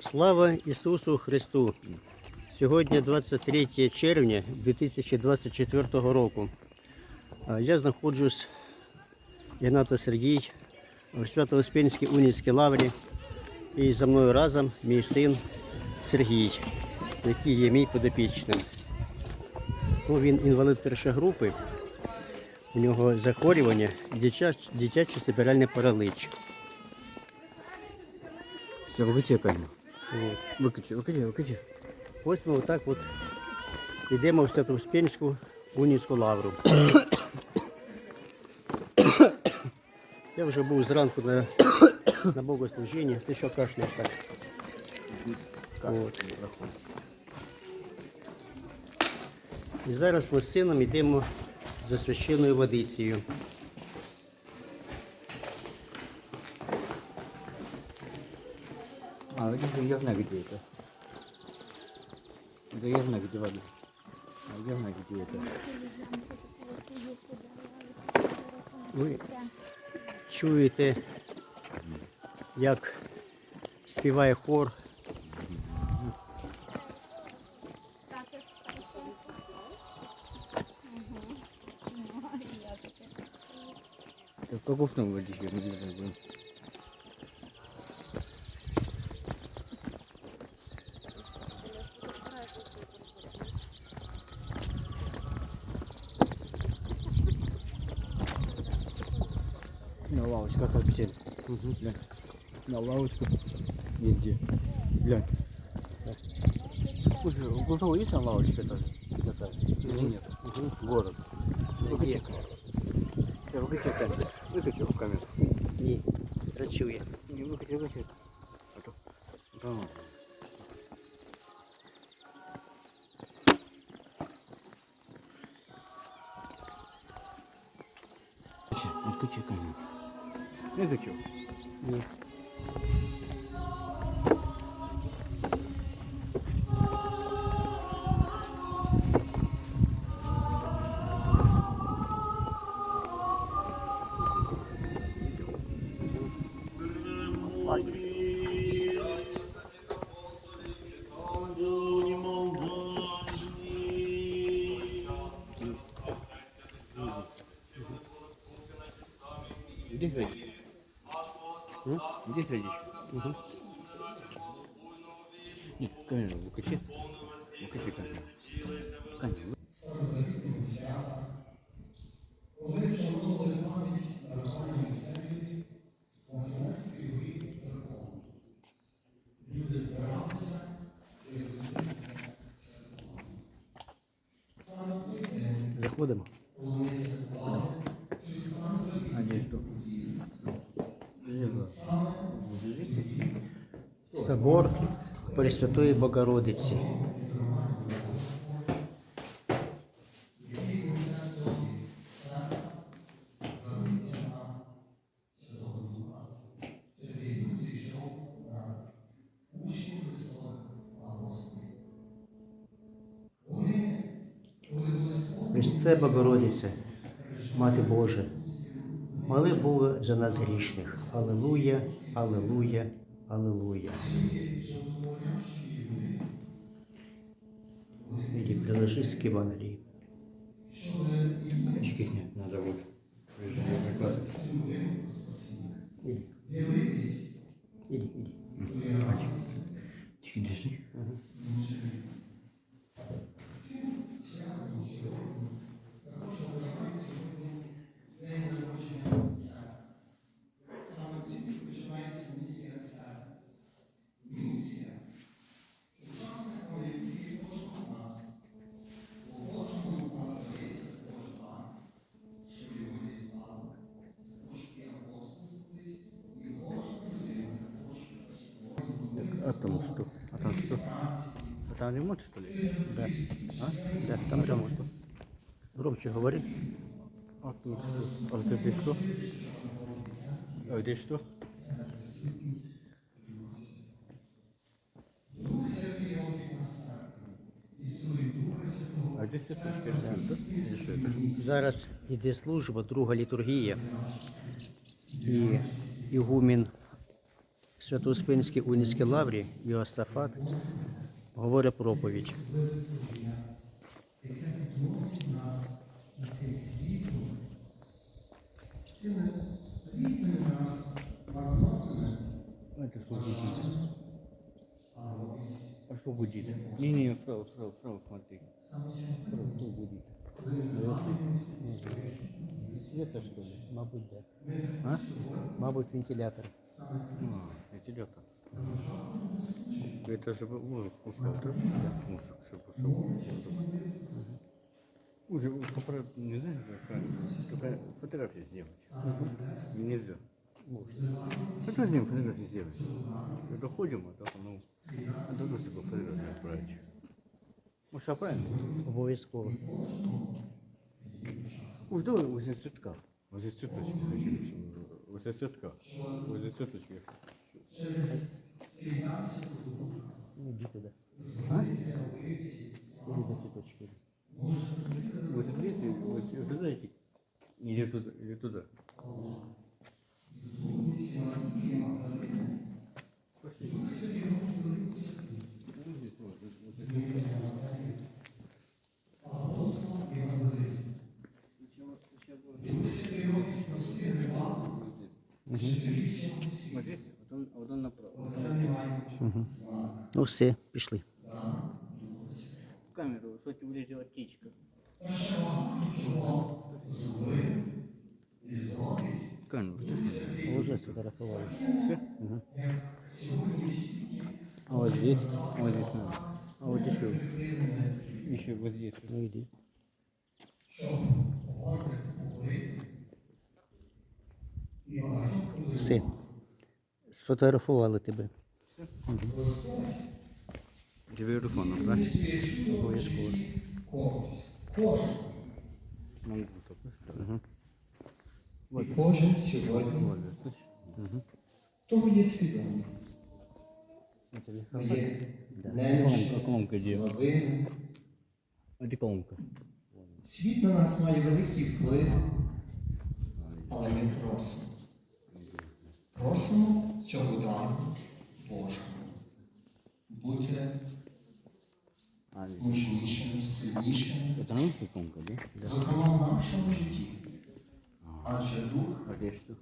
Слава Ісусу Христу! Сьогодні 23 червня 2024 року. Я знаходжусь Ігнато Сергій в Свято-Успенській Унівській лаврі. І за мною разом мій син Сергій, який є мій підопічним. Ну, він інвалид першої групи. У нього захворювання дитяч- дитячий цеберальний паралич. Все, выкачай камеру. От. Выкачай, выкачай, выкачай. Ось ми отак от йдемо в Свято-Успенську Унівську лавру. Я вже був зранку на, на богослужінні. Ти що кашляєш так? От. І зараз ми з сином йдемо за священною водицею. А, это я знаю, где это. Это я знаю, где вода. А я знаю, где это. Ви чуєте, як співає хор. Это каков там водичка? Ну, не знаю, На лавочку. Везде. Глянь. Слушай, у Кузова есть там лавочка тоже? Такая? Или нет? Город. Выкачай. Сейчас выкачай камеру. Выкачай в камеру. Ні, працює. Не выкачай, выкачай. А то... Да. Выкачай, Отключи камеру. Выкачай. Ні. Здесь Водичка. М? Здесь водичка. Угу. Нет, камеру выкачи. Выкачи камеру. Камеру. Заходимо. А здесь что? Железо. Собор Пресвятої Богородиці. Христе Богородице, Мати Божа, моли Бога за нас грішних. Аллилуйя, Аллилуйя, Аллилуйя. Иди, приложись к Евангелии. Очки снять надо вот. Там что? А там что? А там ремонт, что ли? Да. А? Да, там ремонт. Громче говори. А тут что? А вот здесь что? А здесь что? А здесь? Это? Зараз іде служба, друга літургія. І ігумен Свято-Успенській Унівській лаврі Йоастафат говорить проповідь. А что гудит? Не, не, вправо, вправо, вправо смотри. Вправо, кто гудит? Света, що ли? Мабуть, да. А? Мабуть, вентилятор. А, вентилятор. Это же музыку пускал, да? Музыку все пошел. Уже не знаю, как правильно. Только фотографии сделать. Нельзя. Это сделаем фотографии сделать. Когда ходим, а так ну, надо себе фотографию отправить. Может, а правильно? Обов'язково. Уж давай возле цветка. Возле цветочки хочу. Возле цветка. Возле цветочки. я хочу. Ну, Іди туди. А? Іди до цвіточки. Возле леса, возле, вы знаете, или туда, или туда. Пошли. Ну все, пішли. камеру, хоть влезла птичка. Камеру. Уже сфотографували. Все? Угу. А вот здесь? А вот здесь надо. А вот еще. Еще вот здесь. Ну йди. Все. Сфотографували тебе. Тебе телефоном, да? Обов'язково. Так. Угу. І кожен сьогодні того є свідомий. А где колонка? Світ на нас має великий вплив, але ми просимо. Просимо цього дару Божого. Бути А, здесь. мужнішим, сильнішим, Это наша колонка, да? зокрема в нашому житті. Адже дух А здесь что?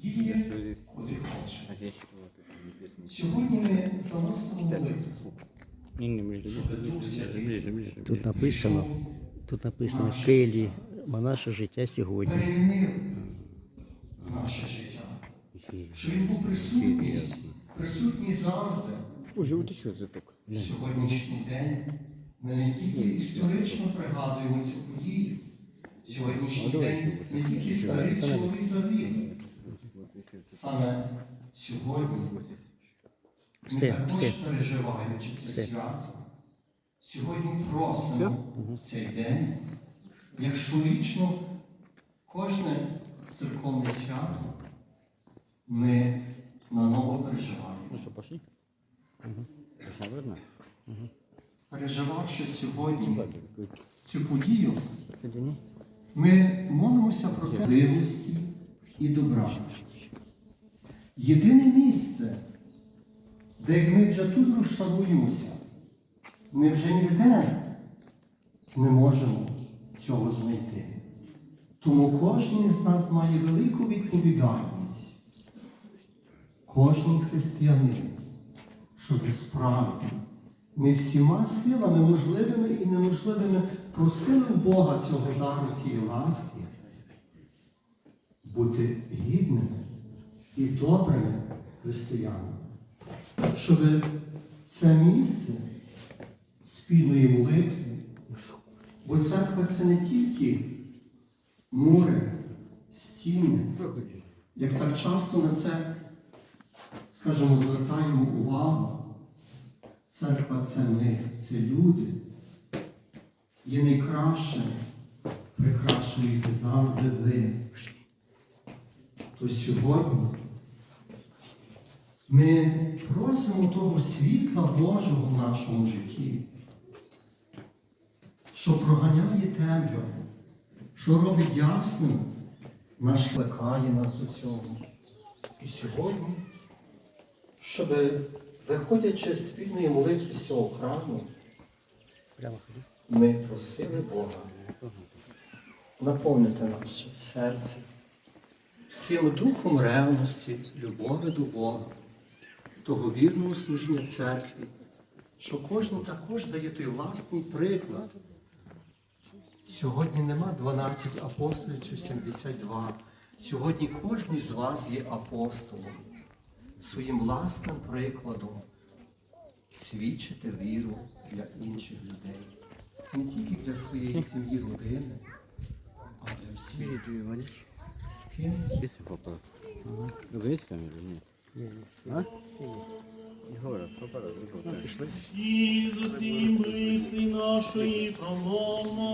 діє Что здесь? куди хоче. А здесь вот это небесный. Сьогодні ми заносимо молитву, Не, не, ближе, ближе, ближе, ближе, ближе. Тут написано, тут написано Келі, наше життя сьогодні. перемінив наше життя. Що він був присутній, присутній завжди. Боже, вот еще цветок. В сьогоднішній день ми не тільки історично пригадуємо цю подію. Сьогоднішній день не тільки старий чоловік завів. Саме сьогодні ми також переживаючи це свято. Сьогодні просимо в цей день, як щорічно кожне церковне свято ми наново переживаємо. Переживавши сьогодні цю подію, ми молимося про те і добра. Єдине місце, де як ми вже тут розшаруємося, ми вже ніде не можемо цього знайти. Тому кожен з нас має велику відповідальність. Кожен християнин, щоб справді. Ми всіма силами, можливими і неможливими, просили Бога цього дару тієї ласки, бути гідними і добрими християнами, щоб це місце спільної молитви, бо церква це не тільки мури, стіни, як так часто на це, скажімо, звертаємо увагу. Церква це ми, це люди. Є найкраще, прикрашуєте завжди ви. То сьогодні ми просимо того світла Божого в нашому житті, що проганяє темряву, що робить ясним, наш плекає нас до цього. І сьогодні щоб, виходячи з спільної молитви з цього храму, ми просили Бога наповнити наше серце тим духом ревності, любові до Бога, того вірного служіння церкві, що кожен також дає той власний приклад. Сьогодні нема 12 апостолів чи 72. Сьогодні кожен з вас є апостолом, своїм власним прикладом свідчити віру для інших людей. Не тільки для своєї сім'ї, родини, а для всіх. З ким? Нет. Ні, ні. Попал. Ну, з усім мислі нашої промовно.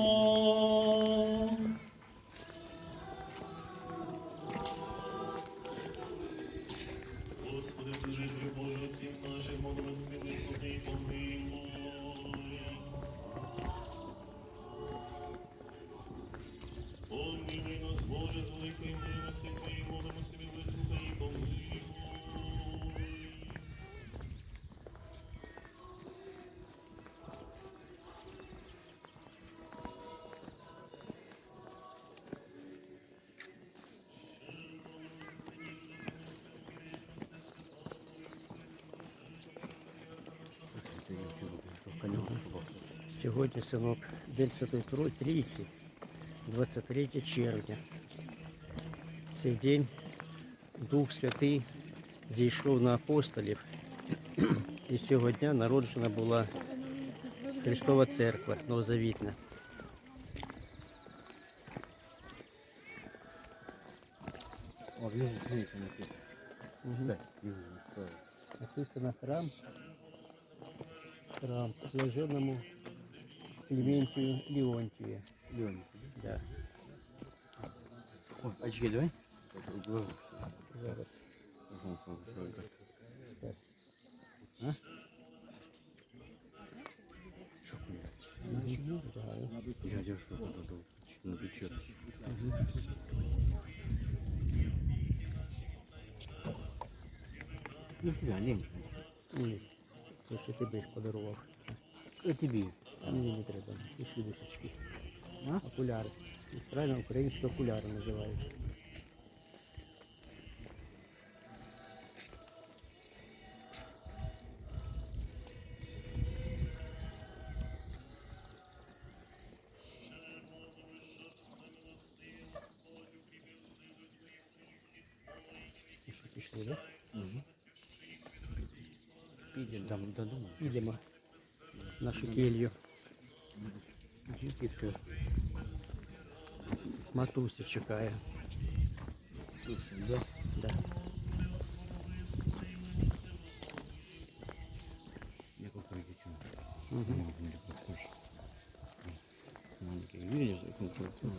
Сьогодні синок Тро- Трійці, 23 червня. Цей день Дух Святий зійшов на апостолів. І з цього дня народжена була Христова Церква Новозавітна. О, вижу, там написано. Написано храм. Храм блаженному Клементию Леонтию. Леонид, Да. О, очки давай. Глаза. Зараз. Сам, сам, что это? Так. А? Что хуя? Мгм. Да. Я держу вот эту на печет. Ну себя, лень. Ні. То, що ти їх подарував. Что тебе? Мені не треба. І швидочки. Окуляри. Правильно, українські окуляри називаються. Що, Пішли, да? Угу. Пидем там. Підемо нашу келью. Киска. Матуся чекає. Да? Да. Я хочу. Угу.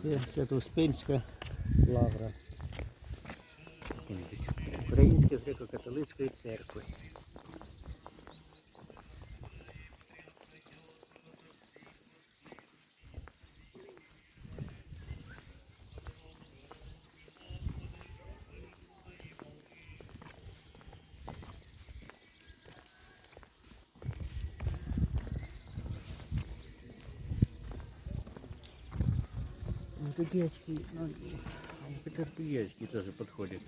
Це Свято-Успенська лавра. Української греко-католицької церкви. Ну такие очки, ну, это такие очки тоже подходят.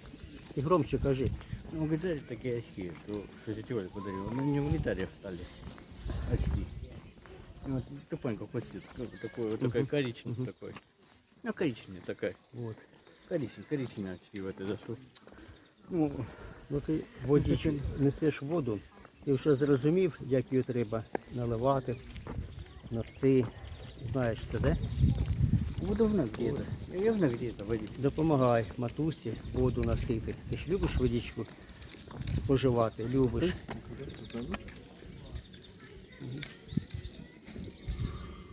Ти громче кажи. Ну, говорит, такие очки, что, что тетя Оля подарила. Ну, мне в гитаре остались очки. Ну, вот тупонько хватит. Ну, вот такой, вот такой Мгм. коричневый Мгм. такой. Ну, коричневый такая. От. Коричневый, коричневые очки в это зашел. Ну, Ну ти водичку несеш воду, ти вже зрозумів, як її треба наливати, насти. Знаєш це, де? Удобно где-то. Я явно где-то водить. Допомагай матусі воду носити. Ти ж любиш водичку споживати, любиш.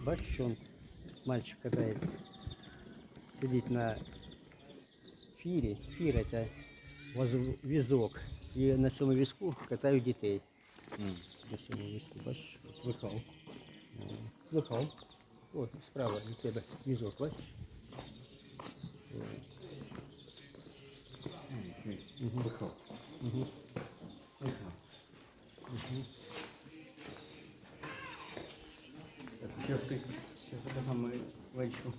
Бачиш, що он, мальчик катається. Сидить на фірі. Фір це візок. І на цьому візку катають дітей. На цьому візку, бачиш? Слыхал. Слухав. Вот справа для тебя візок, бачиш? Угу. Угу. Угу. Сейчас додамо вальчу.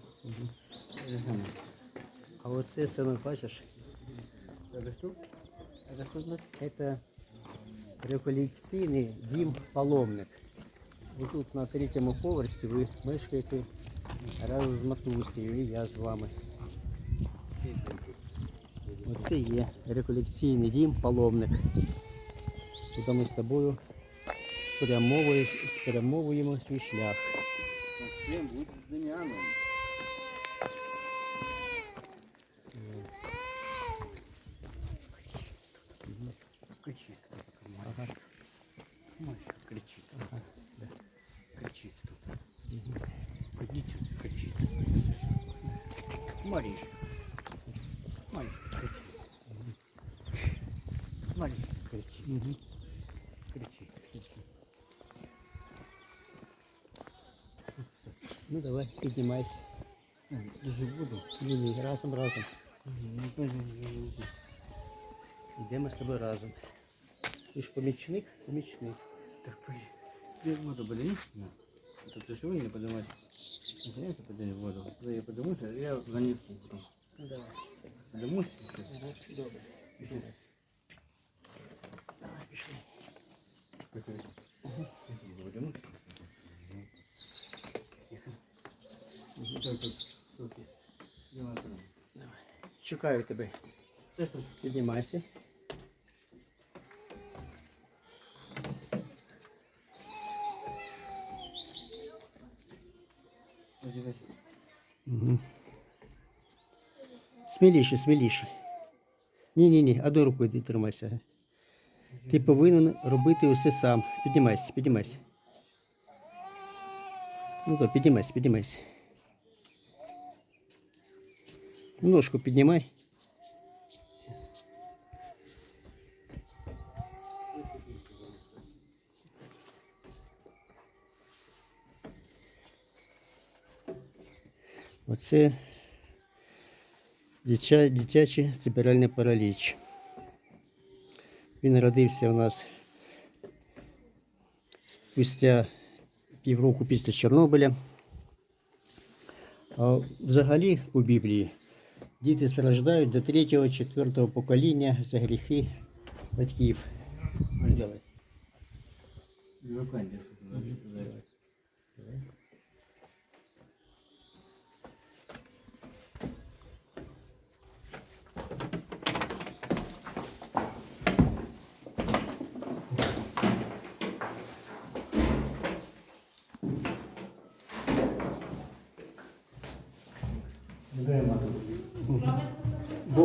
А вот це саме бачиш? Это что? Это что значит? Это реколекційний Дим паломник. Ви тут на третьому поверсі ви мешкаєте разом з матусею і я з вами. Оце є реколекційний дім паломник. Куди ми з тобою спрямовуємо свій шлях. Максим, будь з Демьяном. Кричит кто-то ко мне. Ага. Мальчик кричит. Ага, да. Кричит Маришка. Мальчик кричит. Мальчик кричит. Мгм. Кричит. кричит. Ну давай, піднімайся. Даже буду. Ні, ні, разом, разом. Йдемо з тобою разом. Ти ж помічник, помічник. Так, подожди. Я воду Да. Ты сегодня не поднимать. Если я подниму воду, когда я поднимусь, я занесу потом. Давай. Поднимусь. Ага, добре. Давай, пішли. Давай. Чекаю тебе. Піднімайся. Поднимайся. Угу. Сміліше, сміліше. Ні, ні, ні, одною рукою тримайся. Ти повинен робити усе сам. Піднімайся, піднімайся. Ну то, піднімайся, піднімайся. Ножку піднімай. Оце дитячий циберальний параліч. Він народився у нас спустя півроку після Чорнобиля. А взагалі у Біблії діти страждають до 3-4 покоління за гріхи батьків. Ну, Давай.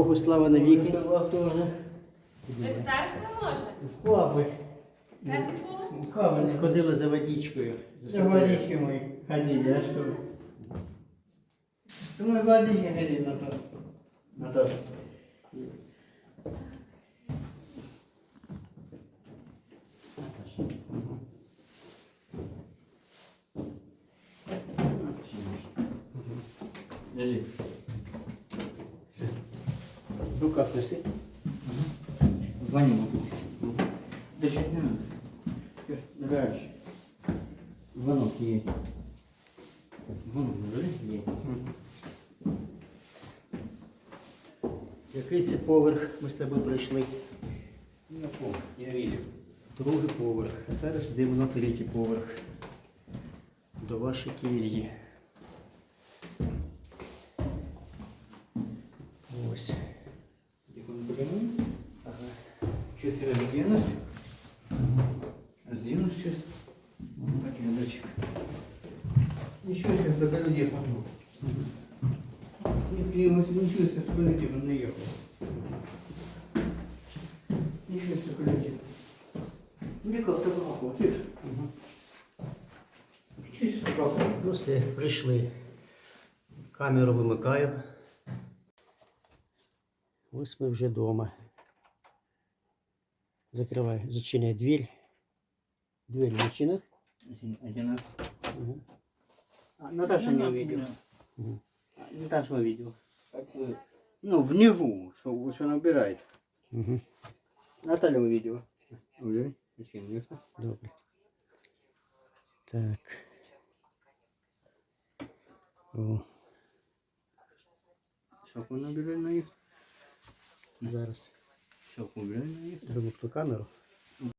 Богу слава навіки. Ви стерпли може? Папы, Стерпли було? камень, Ходила за водичкою. за водички мы ходили, а что? Да мы водички ходили на то. Поверх ми з тобою пройшли? На пол. Я видел. Другий поверх. А зараз йдемо на третій поверх. До вашої кельї. Прийшли. Камеру вимикаю. Ось ми вже вдома. Закривай, зачиняй двір. Двері зачинив. Один раз. Угу. А, Наташа не увидела. А, Наташа увидела. Ну, внизу, что, что набирает. Угу. Наталья увидела. Уже? Зачем? Добре. Так. О, Шапку набирай на їх. зараз Щоку наберемо на їх. замокну камеру.